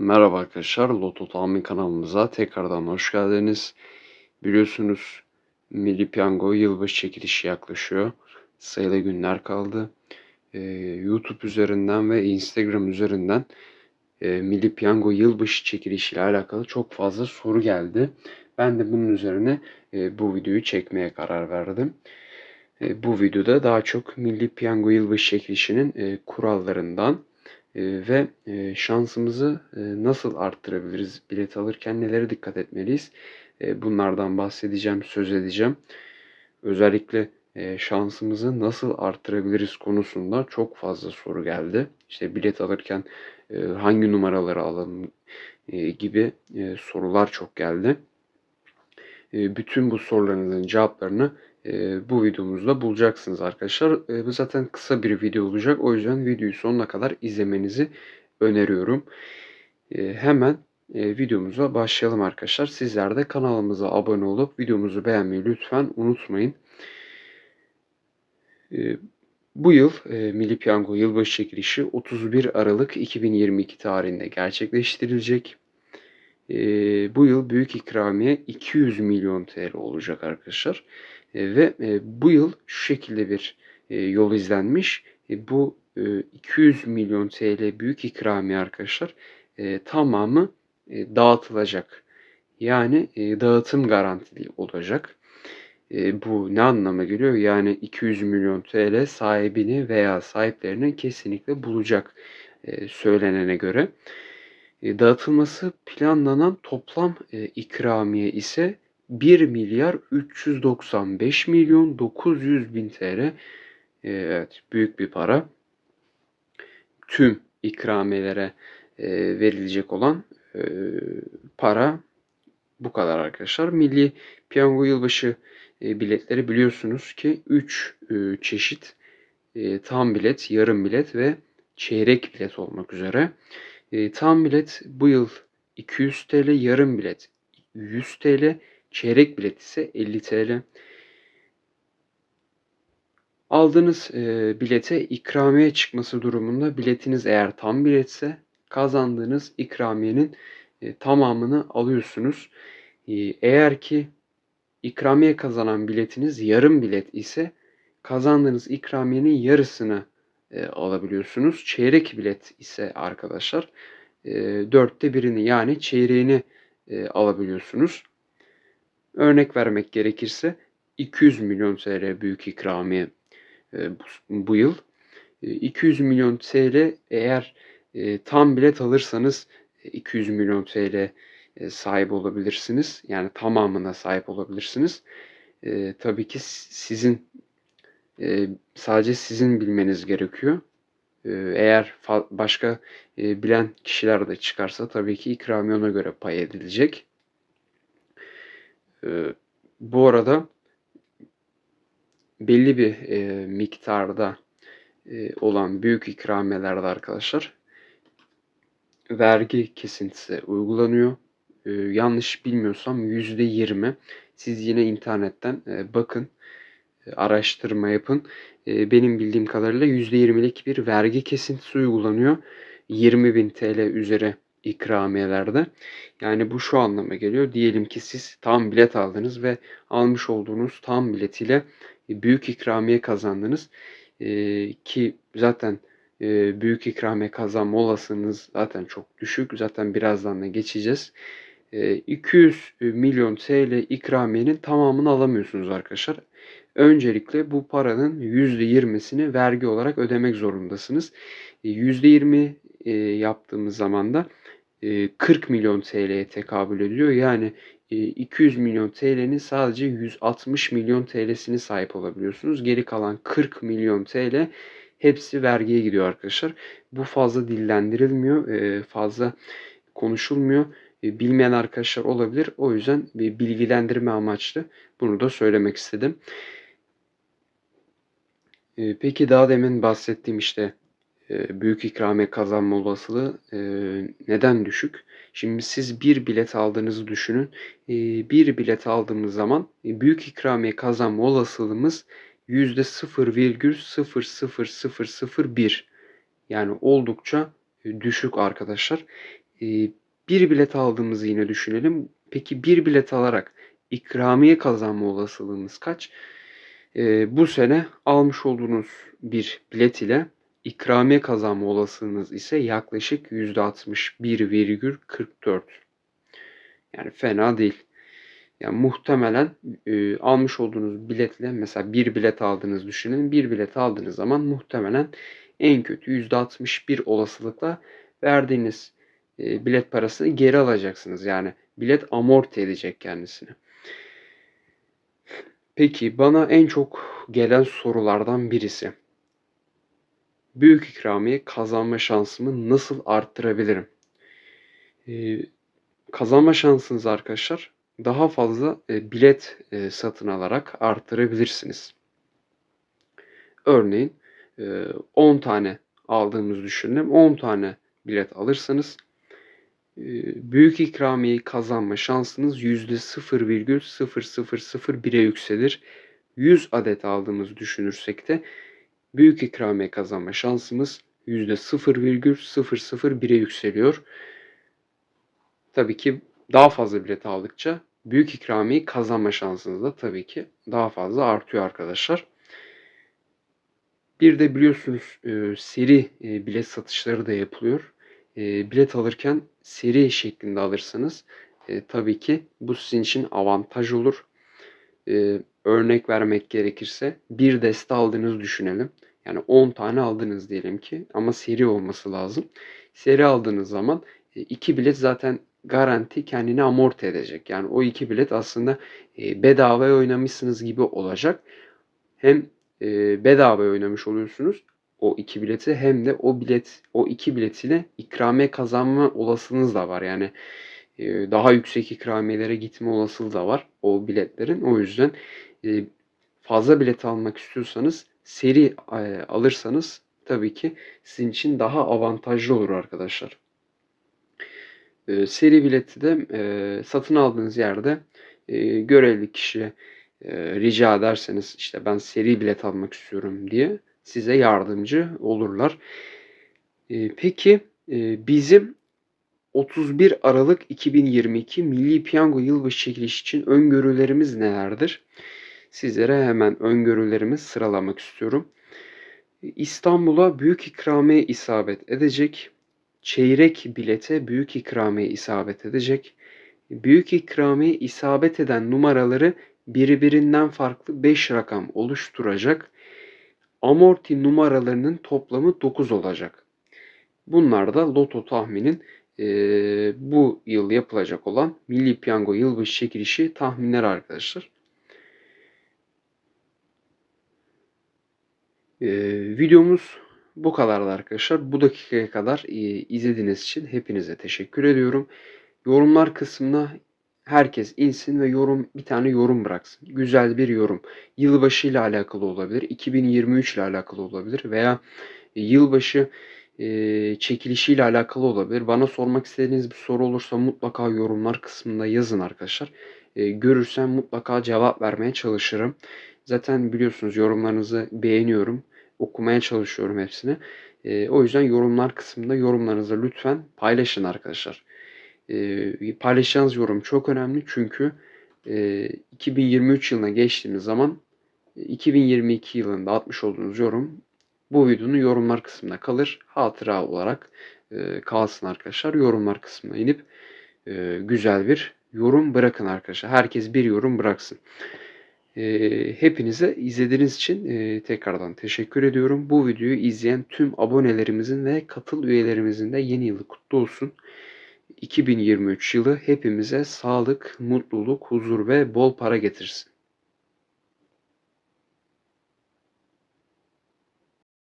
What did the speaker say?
Merhaba arkadaşlar, Loto Tahmin kanalımıza tekrardan hoş geldiniz. Biliyorsunuz Milli Piyango yılbaşı çekilişi yaklaşıyor. Sayılı günler kaldı. Ee, YouTube üzerinden ve Instagram üzerinden e, Milli Piyango yılbaşı çekilişi ile alakalı çok fazla soru geldi. Ben de bunun üzerine e, bu videoyu çekmeye karar verdim. E, bu videoda daha çok Milli Piyango yılbaşı çekilişinin e, kurallarından ve e, şansımızı e, nasıl arttırabiliriz? Bilet alırken nelere dikkat etmeliyiz? E, bunlardan bahsedeceğim, söz edeceğim. Özellikle şansımızı nasıl arttırabiliriz konusunda çok fazla soru geldi. İşte bilet alırken hangi numaraları alalım gibi sorular çok geldi. E, bütün bu sorularınızın cevaplarını e, bu videomuzda bulacaksınız arkadaşlar. E, bu zaten kısa bir video olacak. O yüzden videoyu sonuna kadar izlemenizi öneriyorum. E, hemen e, videomuza başlayalım arkadaşlar. Sizler de kanalımıza abone olup videomuzu beğenmeyi lütfen unutmayın. Bu yıl e, Milli Piyango yılbaşı çekilişi 31 Aralık 2022 tarihinde gerçekleştirilecek. E, bu yıl büyük ikramiye 200 milyon TL olacak arkadaşlar. E, ve e, bu yıl şu şekilde bir e, yol izlenmiş. E, bu e, 200 milyon TL büyük ikramiye arkadaşlar e, tamamı e, dağıtılacak. Yani e, dağıtım garantili olacak. E, bu ne anlama geliyor? Yani 200 milyon TL sahibini veya sahiplerini kesinlikle bulacak e, söylenene göre. E, dağıtılması planlanan toplam e, ikramiye ise 1 milyar 395 milyon 900 bin TL. E, evet büyük bir para. Tüm ikramiyelere verilecek olan para bu kadar arkadaşlar. Milli Piyango Yılbaşı biletleri biliyorsunuz ki 3 e, çeşit tam bilet, yarım bilet ve çeyrek bilet olmak üzere. E, tam bilet bu yıl 200 TL, yarım bilet 100 TL, çeyrek bilet ise 50 TL. Aldığınız e, bilete ikramiye çıkması durumunda biletiniz eğer tam biletse kazandığınız ikramiyenin e, tamamını alıyorsunuz. E, eğer ki ikramiye kazanan biletiniz yarım bilet ise kazandığınız ikramiyenin yarısını e, alabiliyorsunuz. Çeyrek bilet ise arkadaşlar e, dörtte birini yani çeyreğini e, alabiliyorsunuz. Örnek vermek gerekirse 200 milyon TL büyük ikramiye e, bu, bu yıl. E, 200 milyon TL eğer e, tam bilet alırsanız 200 milyon TL e, sahip olabilirsiniz. Yani tamamına sahip olabilirsiniz. E, tabii ki sizin e, sadece sizin bilmeniz gerekiyor. E, eğer başka e, bilen kişiler de çıkarsa tabii ki ikramiye ona göre pay edilecek. E, bu arada belli bir e, miktarda e, olan büyük ikramiyelerden arkadaşlar vergi kesintisi uygulanıyor. E, yanlış bilmiyorsam yüzde yirmi. Siz yine internetten e, bakın, araştırma yapın. E, benim bildiğim kadarıyla yüzde yirmilik bir vergi kesintisi uygulanıyor. 20 bin TL üzeri ikramiyelerde. Yani bu şu anlama geliyor. Diyelim ki siz tam bilet aldınız ve almış olduğunuz tam biletiyle büyük ikramiye kazandınız. E, ki zaten e, büyük ikramiye kazanma olasılığınız zaten çok düşük. Zaten birazdan da geçeceğiz. E, 200 milyon TL ikramiyenin tamamını alamıyorsunuz arkadaşlar. Öncelikle bu paranın %20'sini vergi olarak ödemek zorundasınız. E, %20 e, yaptığımız zaman da 40 milyon TL'ye tekabül ediyor. Yani 200 milyon TL'nin sadece 160 milyon TL'sini sahip olabiliyorsunuz. Geri kalan 40 milyon TL hepsi vergiye gidiyor arkadaşlar. Bu fazla dillendirilmiyor, fazla konuşulmuyor. Bilmeyen arkadaşlar olabilir. O yüzden bir bilgilendirme amaçlı bunu da söylemek istedim. Peki daha demin bahsettiğim işte büyük ikramiye kazanma olasılığı neden düşük? Şimdi siz bir bilet aldığınızı düşünün. Bir bilet aldığımız zaman büyük ikramiye kazanma olasılığımız %0,00001 yani oldukça düşük arkadaşlar. Eee, bir bilet aldığımızı yine düşünelim. Peki bir bilet alarak ikramiye kazanma olasılığımız kaç? Eee, bu sene almış olduğunuz bir bilet ile ikramiye kazanma olasılığınız ise yaklaşık %61,44. Yani fena değil. Yani muhtemelen e, almış olduğunuz biletle mesela bir bilet aldığınızı düşünün. Bir bilet aldığınız zaman muhtemelen en kötü %61 olasılıkla verdiğiniz e, bilet parasını geri alacaksınız. Yani bilet amorti edecek kendisini. Peki bana en çok gelen sorulardan birisi. Büyük ikramiye kazanma şansımı nasıl arttırabilirim? Ee, kazanma şansınız arkadaşlar daha fazla e, bilet e, satın alarak arttırabilirsiniz. Örneğin e, 10 tane aldığımızı düşünelim. 10 tane bilet alırsanız büyük ikramiyeyi kazanma şansınız %0,0001'e yükselir. 100 adet aldığımızı düşünürsek de büyük ikramiye kazanma şansımız %0,001'e yükseliyor. Tabii ki daha fazla bilet aldıkça büyük ikramiye kazanma şansınız da tabii ki daha fazla artıyor arkadaşlar. Bir de biliyorsunuz e, seri e, bilet satışları da yapılıyor. E, bilet alırken seri şeklinde alırsanız e, tabii ki bu sizin için avantaj olur. E, örnek vermek gerekirse bir deste aldığınızı düşünelim. Yani 10 tane aldınız diyelim ki ama seri olması lazım. Seri aldığınız zaman e, iki bilet zaten garanti kendini amorti edecek. Yani o iki bilet aslında e, bedavaya oynamışsınız gibi olacak. Hem e, bedavaya oynamış oluyorsunuz o iki bileti hem de o bilet o iki biletiyle ikramiye kazanma olasılığınız da var. Yani e, daha yüksek ikramiyelere gitme olasılığı da var o biletlerin. O yüzden e, fazla bilet almak istiyorsanız seri e, alırsanız tabii ki sizin için daha avantajlı olur arkadaşlar. Seri bileti de satın aldığınız yerde e, görevli kişi rica ederseniz işte ben seri bilet almak istiyorum diye size yardımcı olurlar. E, peki e, bizim 31 Aralık 2022 Milli Piyango Yılbaşı çekilişi için öngörülerimiz nelerdir? Sizlere hemen öngörülerimi sıralamak istiyorum. İstanbul'a büyük ikramiye isabet edecek. Çeyrek bilete büyük ikramiye isabet edecek. Büyük ikramiye isabet eden numaraları birbirinden farklı 5 rakam oluşturacak. Amorti numaralarının toplamı 9 olacak. Bunlar da loto tahminin e, bu yıl yapılacak olan Milli Piyango yılbaşı çekilişi tahminler arkadaşlar. E, videomuz bu kadardı arkadaşlar. Bu dakikaya kadar e, izlediğiniz için hepinize teşekkür ediyorum. Yorumlar kısmına herkes insin ve yorum bir tane yorum bıraksın. Güzel bir yorum. Yılbaşı ile alakalı olabilir, 2023 ile alakalı olabilir veya yılbaşı e, çekilişiyle alakalı olabilir. Bana sormak istediğiniz bir soru olursa mutlaka yorumlar kısmında yazın arkadaşlar. E, görürsem mutlaka cevap vermeye çalışırım. Zaten biliyorsunuz yorumlarınızı beğeniyorum. Okumaya çalışıyorum hepsini. E, o yüzden yorumlar kısmında yorumlarınızı lütfen paylaşın arkadaşlar. E, paylaşacağınız yorum çok önemli çünkü e, 2023 yılına geçtiğimiz zaman 2022 yılında atmış olduğunuz yorum bu videonun yorumlar kısmında kalır. Hatıra olarak e, kalsın arkadaşlar. Yorumlar kısmına inip e, güzel bir yorum bırakın arkadaşlar. Herkes bir yorum bıraksın. E, hepinize izlediğiniz için e, tekrardan teşekkür ediyorum. Bu videoyu izleyen tüm abonelerimizin ve katıl üyelerimizin de yeni yılı kutlu olsun. 2023 yılı hepimize sağlık, mutluluk, huzur ve bol para getirsin.